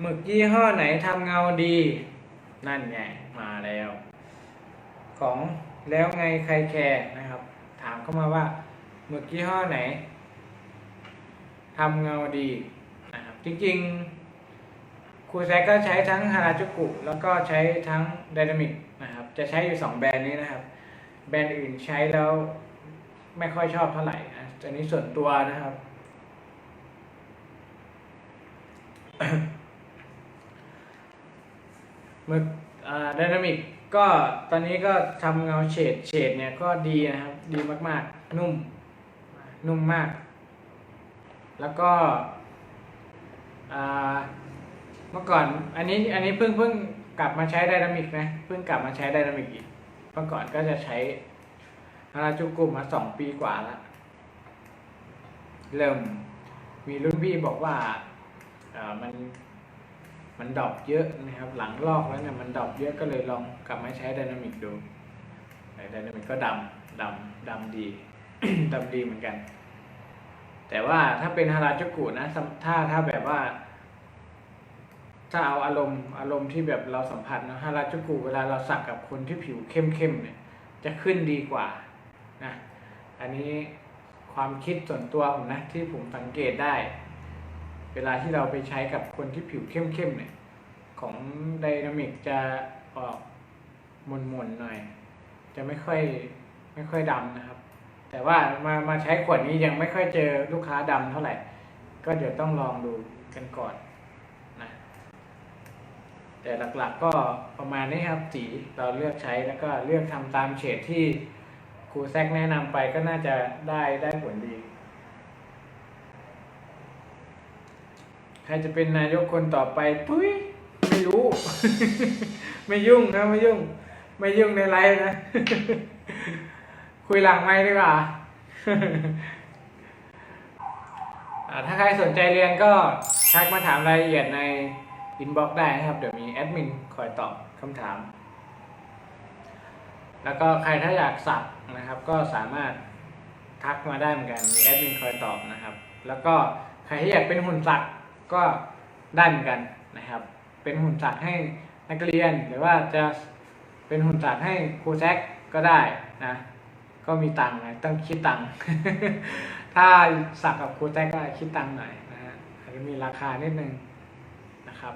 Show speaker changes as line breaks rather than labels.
หมึกยี่ห้อไหนทำเงาดี นั่นไงมาแล้ว ของแล้วไงใครแคร์นะครับ ถามเข้ามาว่าหมึกยี่ห้อไหนทำเงาดีนะครับจริงๆครูแซกก็ใช้ทั้งฮาราจูกุแล้วก็ใช้ทั้งไดนามิกนะครับ จะใช้อยู่สองแบรนด์นี้นะครับ แบรนด์อื่นใช้แล้วไม่ค่อยชอบเท่าไหร่นะอันนี้ส่วนตัวนะครับ มึกไดนามิกก็ตอนนี้ก็ทำเงาเฉดเฉดเนี่ยก็ดีนะครับ ดีมากๆ นุ่ม นุ่มมาก แล้วก็อ่าเมื่อก่อนอันนี้อันนี้เพิ่งเพิ่งกลับมาใช้ไดนามิกนะเพิ่งกลับมาใช้ไดนามิกอีกเมื่อก่อนก็จะใช้ฮาราจูกุมาสองปีกว่าแล้วเริ่มมีรุ่นพี่บอกว่าอ่อมัน มันดรอปเยอะนะครับ หลังลอกแล้วเนี่ยมันดรอปเยอะก็เลยลองกลับมาใช้ไดนามิกดูไดนามิกก็ดำดำดำดีดำดีเหมือนกัน แต่ว่าถ้าเป็นฮาราจูกุนะถ้าถ้าแบบว่า ถ้าเอาอารมณ์อารมณ์ที่แบบเราสัมผัสนะฮาราจูกุเวลาเราสักกับคนที่ผิวเข้มๆเนี่ยจะขึ้นดีกว่านะอันนี้ความคิดส่วนตัวผมนะที่ผมสังเกตได้ เวลาที่เราไปใช้กับคนที่ผิวเข้มๆเนี่ยของไดนามิกจะออกหมนๆหน่อย จะไม่ค่อยไม่ค่อยดำนะครับ แต่ว่ามามาใช้ขวดนี้ยังไม่ค่อยเจอลูกค้าดำเท่าไหร่ ก็เดี๋ยวต้องลองดูกันก่อนนะแต่หลักๆก็ประมาณนี้ครับสีเราเลือกใช้แล้วก็เลือกทำตามเฉดที่ครูแซกแนะนำไปก็น่าจะได้ได้ผลดี ใครจะเป็นนายกคนต่อไปทุยไม่รู้ ไม่ยุ่งนะไม่ยุ่ง ไม่ยุ่งในไลฟ์นะ คุยหลังไม่ดีกว่าถ้าใครสนใจเรียนก็ทักมาถามรายละเอียดในอินบ็อกซ์ได้นะครับ เดี๋ยวมีแอดมินคอยตอบคำถาม แล้วก็ใครถ้าอยากสักนะครับ ก็สามารถทักมาได้เหมือนกัน มีแอดมินคอยตอบนะครับ แล้วก็ใครที่อยากเป็นหุ่นสัก ก็ได้เหมือนกันนะครับ เป็นหุ่นสัตว์ให้นักเรียนหรือว่าจะเป็นหุ่นสัตว์ให้ครูแซกก็ได้นะก็มีตังค์นะต้องคิดตังค์ถ้าสักกับครูแซกก็คิดตังค์หน่อยนะฮะอาจจะมีราคานิดนึงนะครับ